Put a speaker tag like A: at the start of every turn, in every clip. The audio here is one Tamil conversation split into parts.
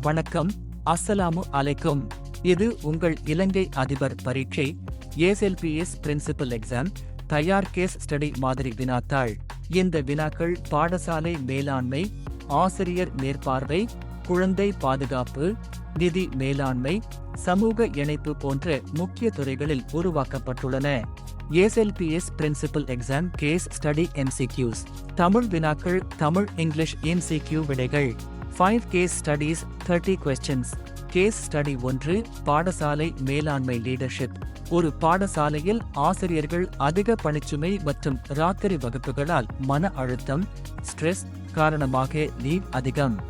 A: வணக்கம் அஸ்ஸலாமு அலைக்கும். இது உங்கள் இலங்கை அதிபர் பரீட்சை ஏஎஸ்எல்பிஎஸ் பிரின்சிபல் எக்ஸாம் தயார் கேஸ் ஸ்டடி மாதிரி வினாத்தாள். இந்த வினாக்கள் பாடசாலை மேலாண்மை ஆசிரியர் மேற்பார்வை குழந்தை பாதுகாப்பு நிதி மேலாண்மை சமூக இணைப்பு போன்ற முக்கிய துறைகளில் உருவாக்கப்பட்டுள்ளன. ASLPS principal exam case study MCQs Tamil வினாக்கள் தமிழ் இங்கிலீஷ் எம்சிக்யூ விடைகள் five case studies thirty questions case study ஒன்று பாடசாலை மேலாண்மை லீடர்ஷிப் ஒரு பாடசாலையில் ஆசிரியர்கள் அதிக பணிச்சுமை மற்றும் ராத்திரி வகுப்புகளால் மன அழுத்தம் ஸ்ட்ரெஸ் காரணமாக லீவ் அதிகம்.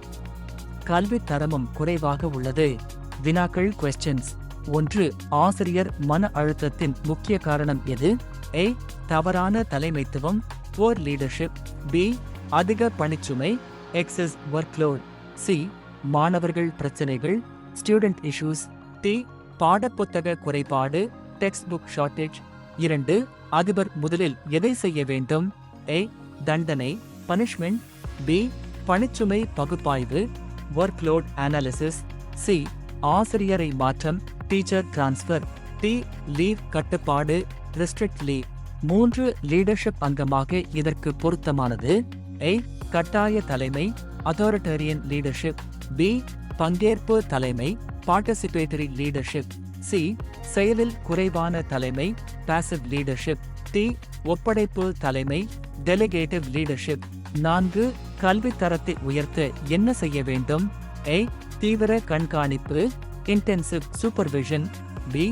A: கல்வி தரமும் குறைவாக உள்ளது. வினாக்கள் கொஸ்டின்ஸ் ஒன்று ஆசிரியர் மன அழுத்தத்தின் முக்கிய காரணம் எது? ஏ தவறான தலைமைத்துவம். போர் லீடர்ஷிப். பி அதிக பணிச்சுமை. எக்ஸஸ் ஒர்க்லோட் சி மாணவர்கள் பிரச்சனைகள். ஸ்டூடெண்ட் இஷ்யூஸ் டி பாடப்புத்தக குறைபாடு. டெக்ஸ்ட் புக் ஷார்டேஜ் இரண்டு அதிபர் முதலில் எதை செய்ய வேண்டும்? ஏ தண்டனை. பனிஷ்மெண்ட் பி பணிச்சுமை பகுப்பாய்வு. ஒர்க்லோட் அனாலிசிஸ் சி ஆசிரியரை மாற்றம். டீச்சர் டிரான்ஸ்ஃபர் டி லீவ் கட்டுப்பாடு. ரெஸ்ட்ரிக்ட் லீவ் மூன்று லீடர்ஷிப் அங்கமாக இதற்கு பொருத்தமானது. ஏ கட்டாய தலைமை. அத்தாரிட்டேரியன் லீடர்ஷிப் பி பங்கேற்பு தலைமை. பார்ட்டிசிபேட்டரி லீடர்ஷிப் சி செயலில் குறைவான தலைமை. பாசிவ் லீடர்ஷிப் டி ஒப்படைப்பு தலைமை. டெலிகேட்டிவ் லீடர்ஷிப் நான்கு கல்வி தரத்தை உயர்த்த என்ன செய்ய வேண்டும்? ஏ தீவிர கண்காணிப்பு இன்டென்சிவ் சூப்பர்விஷன் பி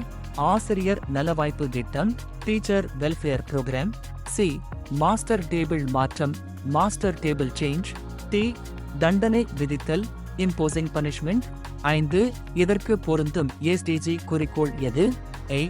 A: ஆசிரியர் நலவாய்ப்பு திட்டம் teacher welfare program C master table மாற்றம் மாஸ்டர் டேபிள் சேஞ்ச் டி தண்டனை விதித்தல் இம்போசிங் பனிஷ்மெண்ட் ஐந்து இதற்கு பொருந்தும் எஸ்டிஜி குறிக்கோள் எது? ஏ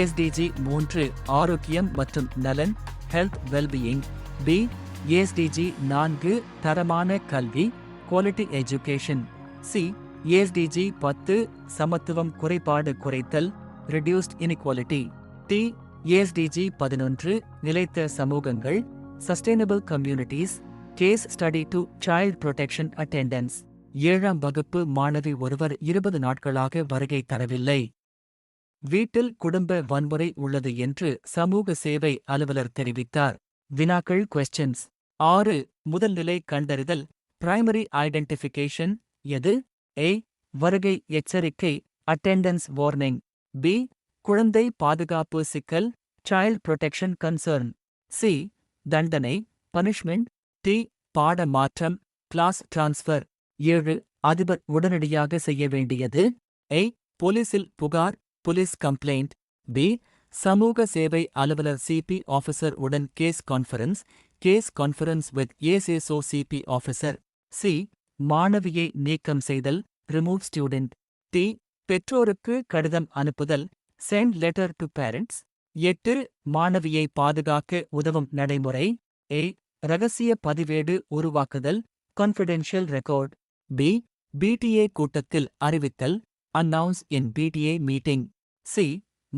A: எஸ்டிஜி மூன்று ஆரோக்கியம் மற்றும் நலன் ஹெல்த் வெல்பீயிங் பி ஏஎஸ்டிஜி நான்கு தரமான கல்வி குவாலிட்டி எஜுகேஷன் சி ஏஎஸ்டிஜி பத்து சமத்துவம் குறைபாடு குறைத்தல் ரிடியூஸ்ட் இனிக்வாலிட்டி டி ஏஎஸ்டிஜி பதினொன்று நிலைத்த சமூகங்கள் sustainable communities case study two child protection attendance ஏழாம் வகுப்பு மாணவி ஒருவர் இருபது நாட்களாக வருகை தரவில்லை. வீட்டில் குடும்ப வன்முறை உள்ளது என்று சமூக சேவை அலுவலர் தெரிவித்தார். வினாக்கள் கொஸ்டின்ஸ் ஆறு முதல்நிலை கண்டறிதல். பிரைமரி ஐடென்டிஃபிகேஷன் எது? ஏ வருகை எச்சரிக்கை அட்டெண்டன்ஸ் வார்னிங் பி குழந்தை பாதுகாப்பு சிக்கல் சைல்ட் புரொடெக்ஷன் கன்சர்ன் சி தண்டனை பனிஷ்மெண்ட் டி பாட மாற்றம் கிளாஸ் டிரான்ஸ்ஃபர் ஏழு அதிபர் உடனடியாக செய்ய வேண்டியது. ஏ போலீசில் புகார் போலீஸ் கம்ப்ளைண்ட் பி சமூக சேவை அலுவலர் சிபி ஆஃபீஸர் உடன் case conference case conference with ஏசேசோ CP officer C மாணவியை நீக்கம் செய்தல் ரிமூவ் ஸ்டூடெண்ட் டி பெற்றோருக்கு கடிதம் அனுப்புதல் சென்ட் லெட்டர் டு பேரண்ட்ஸ் எட்டு. மாணவியை பாதுகாக்க உதவும் நடைமுறை. ஏ. ரகசிய பதிவேடு உருவாக்குதல் கான்ஃபிடென்ஷியல் ரெக்கார்ட் பி பிடிஏ கூட்டத்தில் அறிவித்தல் announce in PTA meeting C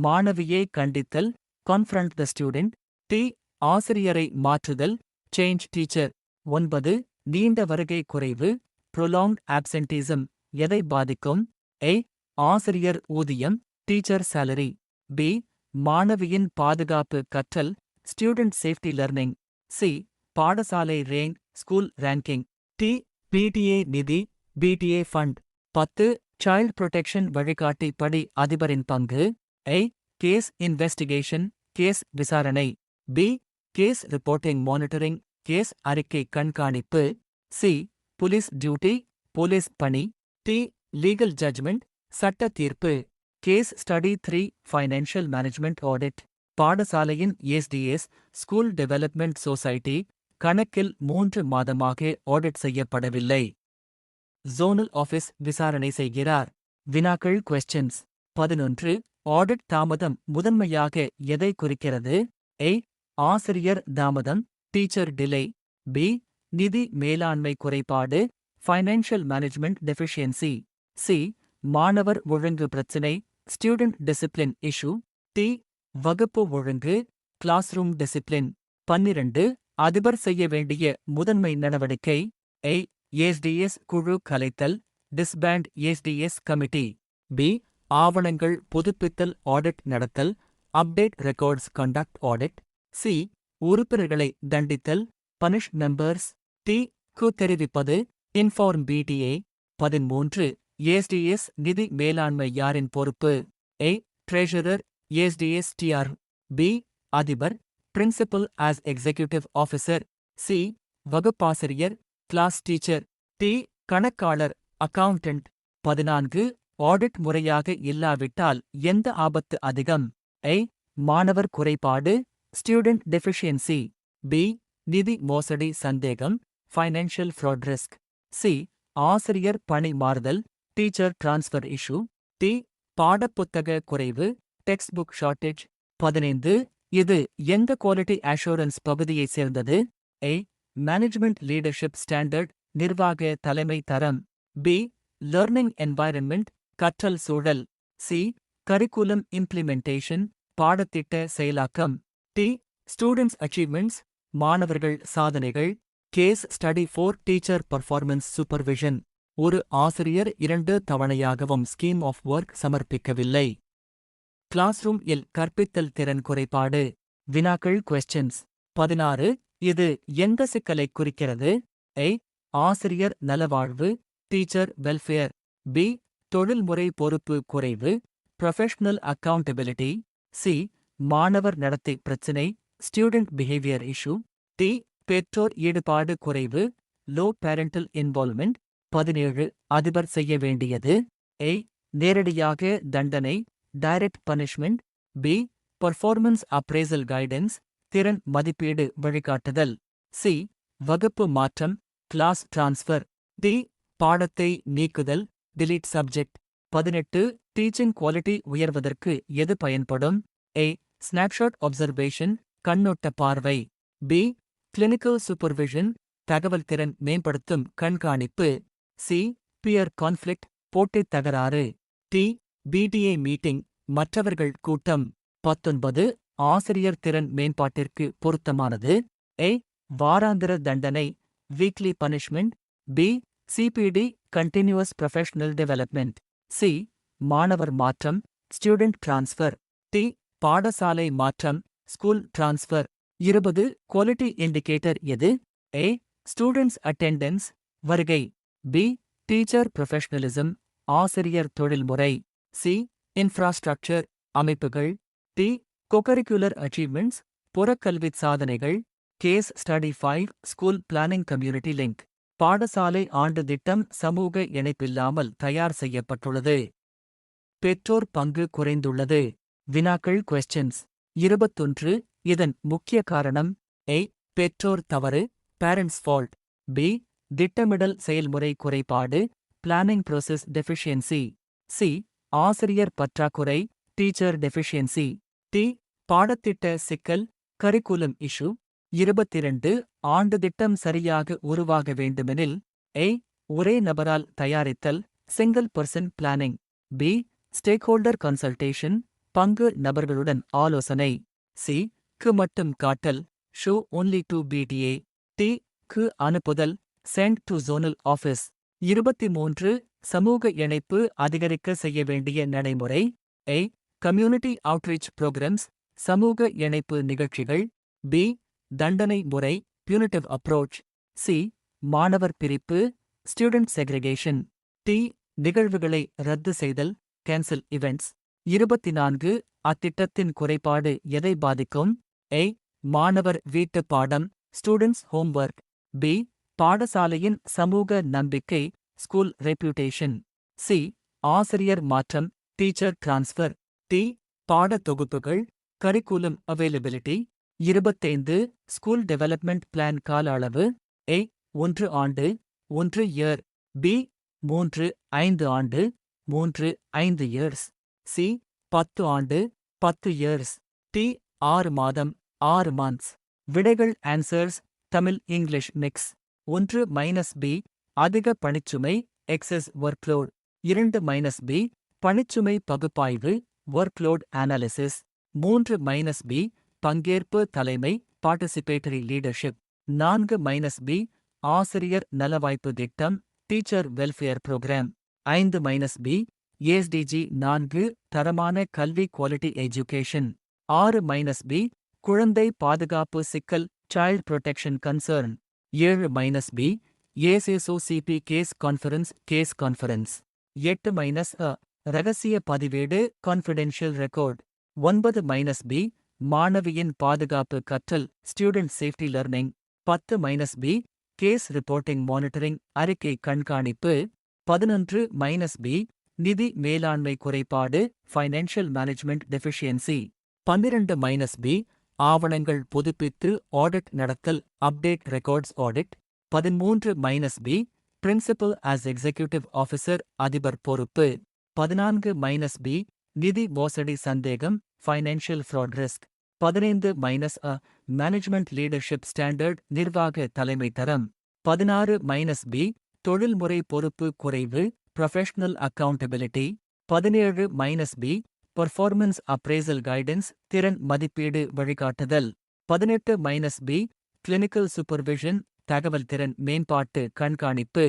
A: மாணவியை கண்டித்தல் கான்ஃபரண்ட் த ஸ்டூடெண்ட் டி ஆசிரியரை மாற்றுதல் சேஞ்ச் டீச்சர் ஒன்பது நீண்ட வருகை குறைவு ப்ரொலாங்ட் ஆப்சென்டிசம் எதை பாதிக்கும்? ஏ ஆசிரியர் ஊதியம் டீச்சர் சேலரி பி மாணவியின் பாதுகாப்பு கற்றல் ஸ்டூடெண்ட் சேஃப்டி லெர்னிங் சி பாடசாலை rank school ranking D PTA நிதி பிடிஏ ஃபண்ட் பத்து சைல்ட் புரொடெக்ஷன் வழிகாட்டி படி அதிபரின் பங்கு. ஏ கேஸ் இன்வெஸ்டிகேஷன் கேஸ் விசாரணை. B case reporting monitoring case அறிக்கை கண்காணிப்பு. சி புலிஸ் டியூட்டி போலீஸ் பணி. டி லீகல் ஜட்ஜ்மெண்ட் சட்ட தீர்ப்பு. Case study three financial management audit பாடசாலையின் எஸ்டிஎஸ் ஸ்கூல் டெவலப்மெண்ட் சொசைட்டி கணக்கில் மூன்று மாதமாக ஆடிட் செய்யப்படவில்லை. ஜோனல் ஆஃபீஸ் விசாரணை செய்கிறார். வினாக்கள் கொஸ்டின்ஸ் பதினொன்று ஆடிட் தாமதம் முதன்மையாக எதை குறிக்கிறது? ஏ. ஆசிரியர் தாமதம். Teacher delay. பி. நிதி மேலாண்மை குறைபாடு. Financial management deficiency C. மாணவர் ஒழுங்கு பிரச்சினை. Student discipline issue D. வகுப்பு ஒழுங்கு. கிளாஸ் ரூம் டிசிப்ளின் பன்னிரண்டு. அதிபர் செய்ய வேண்டிய முதன்மை நடவடிக்கை. ஏ. ஏஸ்டிஎஸ் குழு கலைத்தல். Disband SDS committee. பி. ஆவணங்கள் புதுப்பித்தல் ஆடிட் நடத்தல் update records conduct audit C உறுப்பினர்களை தண்டித்தல் பனிஷ் மெம்பர்ஸ் டி கு தெரிவிப்பது இன்ஃபார்ம் பிடிஏ பதிமூன்று ஏஸ்டிஎஸ் நிதி மேலாண்மை யாரின் பொறுப்பு? A treasurer SDS TR B அதிபர் principal as executive officer C வகுப்பாசிரியர் class teacher D கணக்காளர் அக்கவுண்டன்ட் பதினான்கு ஆடிட் முறையாக இல்லாவிட்டால் எந்த ஆபத்து அதிகம்? ஏ. மாணவர் குறைபாடு. Student deficiency. பி. நிதி மோசடி சந்தேகம். Financial fraud risk. சி. ஆசிரியர் பணி மாறுதல். Teacher transfer issue. டி. பாடப்புத்தக குறைவு. Text book shortage. பதினைந்து. இது எந்த குவாலிட்டி அஷூரன்ஸ் பகுதியைச் சேர்ந்தது? ஏ. மேனேஜ்மெண்ட் லீடர்ஷிப் ஸ்டாண்டர்ட் நிர்வாக தலைமை தரம். பி. Learning environment. கற்றல் சூழல். சி. கரிக்குலம் இம்ப்ளிமெண்டேஷன் பாடத்திட்ட செயலாக்கம். டி. ஸ்டூடெண்ட்ஸ் அச்சீவ்மெண்ட்ஸ் மாணவர்கள் சாதனைகள். Case study four teacher performance supervision ஒரு ஆசிரியர் இரண்டு தவணையாகவும் ஸ்கீம் ஆஃப் ஒர்க் சமர்ப்பிக்கவில்லை. கிளாஸ் ரூம் இல் கற்பித்தல் திறன் குறைபாடு. வினாக்கள் கொஸ்டின்ஸ் பதினாறு. இது எந்த சிக்கலைக் குறிக்கிறது? ஏ. ஆசிரியர் நலவாழ்வு. Teacher welfare B. தொழில்முறை பொறுப்பு குறைவு ப்ரொஃபஷனல் அக்கவுண்டபிலிட்டி சி மாணவர் நடத்தை பிரச்சினை ஸ்டூடெண்ட் பிஹேவியர் இஷ்யூ டி பெற்றோர் ஈடுபாடு குறைவு லோ பேரண்டல் இன்வால்மெண்ட் பதினேழு அதிபர் செய்ய வேண்டியது ஏ நேரடியாக தண்டனை direct punishment B performance appraisal guidance திறன் மதிப்பீடு வழிகாட்டுதல் சி வகுப்பு மாற்றம் கிளாஸ் டிரான்ஸ்ஃபர் டி பாடத்தை நீக்குதல் டிலீட் சப்ஜெக்ட் பதினெட்டு டீச்சிங் குவாலிட்டி உயர்வதற்கு எது பயன்படும்? ஏ ஸ்னாப்ஷாட் அப்சர்வேஷன் கண்ணோட்ட பார்வை. பி கிளினிக்கல் சூப்பர்விஷன் தகவல் திறன் மேம்படுத்தும் கண்காணிப்பு. சி பியர் கான்ஃப்ளிக்ட் போட்டித் தகராறு. டி பிடிஏ மீட்டிங் மற்றவர்கள் கூட்டம். பத்தொன்பது ஆசிரியர் திறன் மேம்பாட்டிற்கு பொருத்தமானது. ஏ வாராந்திர தண்டனை weekly punishment B CPD continuous professional development C மாணவர் மாற்றம் ஸ்டூடெண்ட் டிரான்ஸ்ஃபர் டி பாடசாலை மாற்றம் ஸ்கூல் டிரான்ஸ்ஃபர் இருபது குவாலிட்டி இண்டிகேட்டர் எது? ஏ ஸ்டூடெண்ட்ஸ் அட்டெண்டன்ஸ் வருகை. பி டீச்சர் ப்ரொஃபஷனலிசம் ஆசிரியர் தொழில்முறை. சி இன்ஃப்ராஸ்ட்ரக்சர் அமைப்புகள். டி கொக்கரிக்குலர் அச்சீவ்மெண்ட்ஸ் புறக்கல்வி சாதனைகள். Case study five school planning community link பாடசாலை ஆண்டு திட்டம் சமூக இணைப்பில்லாமல் தயார் செய்யப்பட்டுள்ளது. பெற்றோர் பங்கு குறைந்துள்ளது. வினாக்கள் கொஸ்டின்ஸ் இருபத்தொன்று இதன் முக்கிய காரணம் ஏ பெற்றோர் தவறு பேரண்ட்ஸ் ஃபால்ட் பி திட்டமிடல் செயல்முறை குறைபாடு பிளானிங் ப்ரோசஸ் டெஃபிஷியன்சி சி ஆசிரியர் பற்றாக்குறை டீச்சர் டெஃபிஷியன்சி டி பாடத்திட்ட சிக்கல் கரிக்குலம் இஷ்யூ இருபத்திரண்டு ஆண்டு திட்டம் சரியாக உருவாக வேண்டுமெனில் ஏ ஒரே நபரால் தயாரித்தல் single person planning B stakeholder consultation பங்கு நபர்களுடன் ஆலோசனை சி க்கு மட்டும் காட்டல் show only to PTA D க்கு அனுப்புதல் சென்ட் டு ஜோனல் ஆஃபீஸ் இருபத்தி மூன்று சமூக இணைப்பு அதிகரிக்க செய்ய வேண்டிய நடைமுறை ஏ கம்யூனிட்டி அவுட்ரீச் புரோகிராம்ஸ் சமூக இணைப்பு நிகழ்ச்சிகள் பி தண்டனை முறை பியூனிட்டிவ் அப்ரோச் சி மாணவர் பிரிப்பு ஸ்டூடெண்ட் செக்ரிகேஷன் டி நிகழ்வுகளை ரத்து செய்தல் கேன்சல் இவெண்ட்ஸ் இருபத்தி நான்கு அத்திட்டத்தின் குறைபாடு எதை பாதிக்கும்? ஏ மாணவர் வீட்டு பாடம் ஸ்டூடெண்ட்ஸ் ஹோம்வொர்க் பி பாடசாலையின் சமூக நம்பிக்கை ஸ்கூல் ரெப்யூட்டேஷன் சி ஆசிரியர் மாற்றம் டீச்சர் டிரான்ஸ்ஃபர் டி பாடத் தொகுப்புகள் கரிக்குலம் அவைலபிலிட்டி இருபத்தைந்து ஸ்கூல் டெவலப்மெண்ட் பிளான் கால அளவு ஏ ஒன்று ஆண்டு ஒன்று இயர் பி மூன்று ஐந்து ஆண்டு மூன்று ஐந்து இயர்ஸ் சி பத்து ஆண்டு பத்து இயர்ஸ் டி ஆறு மாதம் ஆறு மந்த்ஸ் விடைகள் ஆன்சர்ஸ் தமிழ் இங்கிலீஷ் மிக்ஸ் ஒன்று மைனஸ் பி அதிக பணிச்சுமை எக்ஸஸ் ஒர்க்லோட் இரண்டு மைனஸ் பி பணிச்சுமை பகுப்பாய்வு ஒர்க்லோட் அனாலிசிஸ் மூன்று மைனஸ் பி பங்கேற்பு தலைமை பார்ட்டிசிபேட்டரி லீடர்ஷிப் நான்கு மைனஸ் பி ஆசிரியர் நலவாய்ப்பு திட்டம் டீச்சர் வெல்ஃபேர் புரோகிராம் ஐந்து மைனஸ் பி ஏஎஸ்டிஜி நான்கு தரமான கல்வி குவாலிட்டி எஜுகேஷன் ஆறு மைனஸ் பி குழந்தை பாதுகாப்பு சிக்கல் சைல்ட் புரொடெக்ஷன் கன்சர்ன் ஏழு மைனஸ் பி ஏசேசோசிபி கேஸ் கான்ஃபரன்ஸ் கேஸ் கான்ஃபரன்ஸ் எட்டு மைனஸ் அ ரகசிய பதிவேடு கான்ஃபிடென்ஷியல் ரெக்கார்ட் ஒன்பது மைனஸ் பி மாணவியின் பாதுகாப்பு கற்றல் ஸ்டூடெண்ட் சேஃப்டி லர்னிங் பத்து minus B case reporting monitoring அறிக்கை கண்காணிப்பு பதினொன்று மைனஸ் பி நிதி மேலாண்மை குறைபாடு ஃபைனான்ஷியல் மேனேஜ்மெண்ட் டெஃபிஷியன்சி பன்னிரண்டு மைனஸ் பி ஆவணங்கள் புதுப்பித்து ஆடிட் நடத்தல் அப்டேட் ரெக்கார்ட்ஸ் ஆடிட் பதிமூன்று minus B principal as executive officer அதிபர் பொறுப்பு பதினான்கு மைனஸ் பி நிதி மோசடி சந்தேகம் ஃபைனான்ஷியல் ஃப்ராட் ரிஸ்க் பதினைந்து மைனஸ் அ மேனேஜ்மெண்ட் லீடர்ஷிப் ஸ்டாண்டர்ட் நிர்வாக தலைமை தரம். பதினாறு மைனஸ் பி தொழில்முறை பொறுப்பு குறைவு ப்ரொஃபஷனல் அக்கவுண்டபிலிட்டி பதினேழு minus B performance appraisal guidance திறன் மதிப்பீடு வழிகாட்டுதல். பதினெட்டு மைனஸ் பி கிளினிக்கல் சூப்பர்விஷன் தகவல் திறன் மேம்பாட்டு கண்காணிப்பு.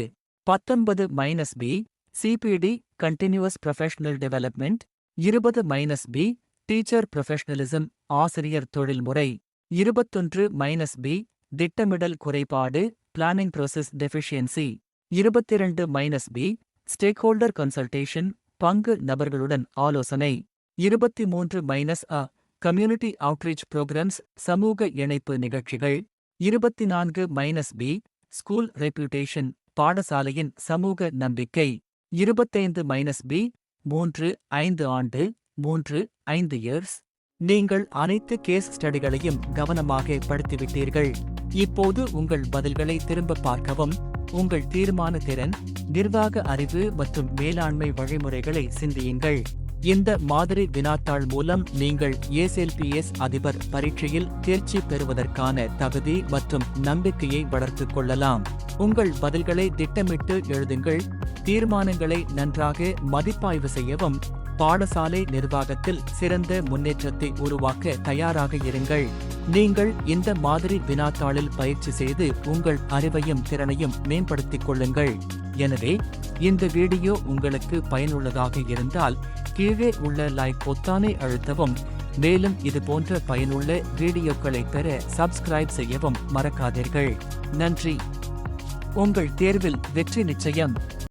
A: பத்தொன்பது minus B CPD continuous professional development இருபது மைனஸ் பி டீச்சர் ப்ரொஃபஷனலிசம் ஆசிரியர் தொழில்முறை இருபத்தொன்று மைனஸ் பி திட்டமிடல் குறைபாடு பிளானிங் ப்ரோசஸ் டெஃபிஷியன்சி இருபத்திரண்டு மைனஸ் பி ஸ்டேக்ஹோல்டர் கன்சல்டேஷன் பங்கு நபர்களுடன் ஆலோசனை இருபத்தி மூன்று மைனஸ் அ கம்யூனிட்டி அவுட்ரீச் புரோகிராம்ஸ் சமூக இணைப்பு நிகழ்ச்சிகள் இருபத்தி நான்கு மைனஸ் பி ஸ்கூல் ரெப்யூட்டேஷன் பாடசாலையின் சமூக நம்பிக்கை இருபத்தைந்து மைனஸ் பி மூன்று ஐந்து ஆண்டு மூன்று ஐந்து இயர்ஸ் நீங்கள் அனைத்து கேஸ் ஸ்டடிகளையும் கவனமாக படுத்திவிட்டீர்கள். இப்போது உங்கள் பதில்களை திரும்ப பார்க்கவும். உங்கள் தீர்மான திறன் நிர்வாக அறிவு மற்றும் மேலாண்மை வழிமுறைகளை சிந்தியுங்கள். இந்த மாதிரி வினாத்தாள் மூலம் நீங்கள் ஏஎஸ்எல்பிஎஸ் அதிபர் பரீட்சையில் தேர்ச்சி பெறுவதற்கான தகுதி மற்றும் நம்பிக்கையை வளர்த்துக் கொள்ளலாம். உங்கள் பதில்களை திட்டமிட்டு எழுதுங்கள். தீர்மானங்களை நன்றாக மதிப்பாய்வு செய்யவும். பாடசாலை நிர்வாகத்தில் சிறந்த முன்னேற்றத்தை உருவாக்க தயாராக இருங்கள். நீங்கள் இந்த மாதிரி வினாத்தாளில் பயிற்சி செய்து உங்கள் அறிவையும் திறனையும் மேம்படுத்திக் கொள்ளுங்கள். எனவே இந்த வீடியோ உங்களுக்கு பயனுள்ளதாக இருந்தால் கீழே உள்ள லைக் பொத்தானை அழுத்தவும் மேலும் இது போன்ற பயனுள்ள வீடியோக்களை பெற சப்ஸ்கிரைப் செய்யவும் மறக்காதீர்கள். நன்றி. உங்கள் தேர்வில் வெற்றி நிச்சயம்.